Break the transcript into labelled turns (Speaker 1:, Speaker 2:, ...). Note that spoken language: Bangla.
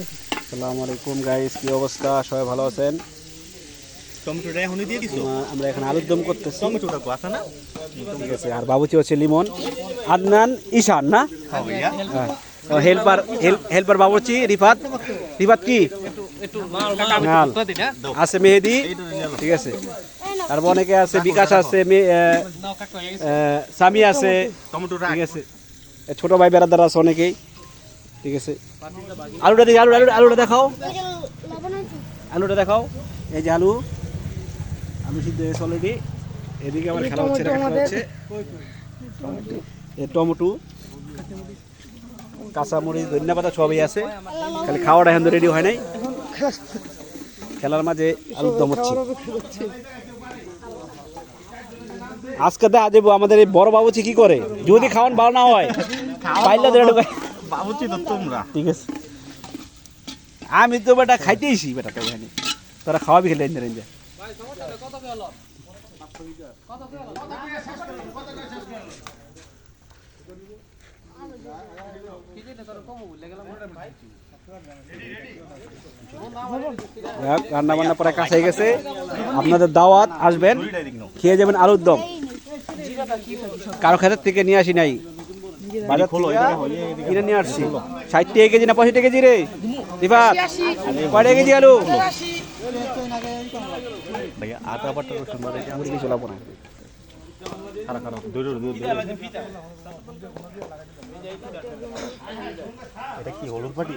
Speaker 1: আসসালামু আলাইকুম গাইস কি অবস্থা? সবাই ভালো আছেন?
Speaker 2: টমেটোটা এখনই দিয়ে দিছো?
Speaker 1: আমরা এখানে আলুর দম করতেছি।
Speaker 2: টমেটোটা আছে না?
Speaker 1: ঠিক আছে আর বাবুচি হচ্ছে লিমন আদনান ঈশান না?
Speaker 2: হ্যাঁ
Speaker 1: হ্যাঁ হেল্পার হেল্পার বাবুচি রিফাত। রিফাত কি? আছে মেহেদি ঠিক আছে। আর অনেকে আছে বিকাশ আছে মে- আহ, আহ, সামি আছে। ঠিক আছে। ছোট ভাই বেড়াদার আছে অনেকেই। ঠিক আছে। আলুটা দেখি, আলু আলু, আলুটা দেখাও। আলুটা দেখাও। এই যে আলু। আলু সিদ্ধ হয়েছে অলরেডি এদিকে আমার খেলা হচ্ছে খেলা হচ্ছে। টমেটো। কাঁচামরিচ ধনিয়া পাতা সবই আছে। খালি খাওয়াটা এখন রেডি হয় নাই। খেলার মাঝে আলুর দম হচ্ছে। আজকে দেখা যাব আমাদের এই বড় বাবুচি কি করে? যদি খাওয়ান ভালো না হয়, পাইলে ঢুকায়
Speaker 2: বাবুচি তো তোমরা।
Speaker 1: ঠিক আছে। আমি তো বেটা খাইতেইছি বেটা তো ওখানে তোরা খাওয়াবি খেলে রেঞ্জে। রেঞ্জে রান্না বান্না পরে কাছে গেছে। আপনাদের দাওয়াত আসবেন খেয়ে যাবেন আলুর দম। কারও ক্ষেত্র থেকে নিয়ে আসি নাই। বাজার কিনে নিয়ে আসছি। ষাট টাকা কেজি না পঁয়ষট্টি কেজি রে? রিফাত কয় টাকা কেজি আলু?
Speaker 2: ভাইয়া আটা বাটা রসুন বাটা এটা
Speaker 1: আমি কিছু লাগবো না
Speaker 2: খারাপ খারাপ। দূরে দূরে। এটা কি হলুদ পাটি?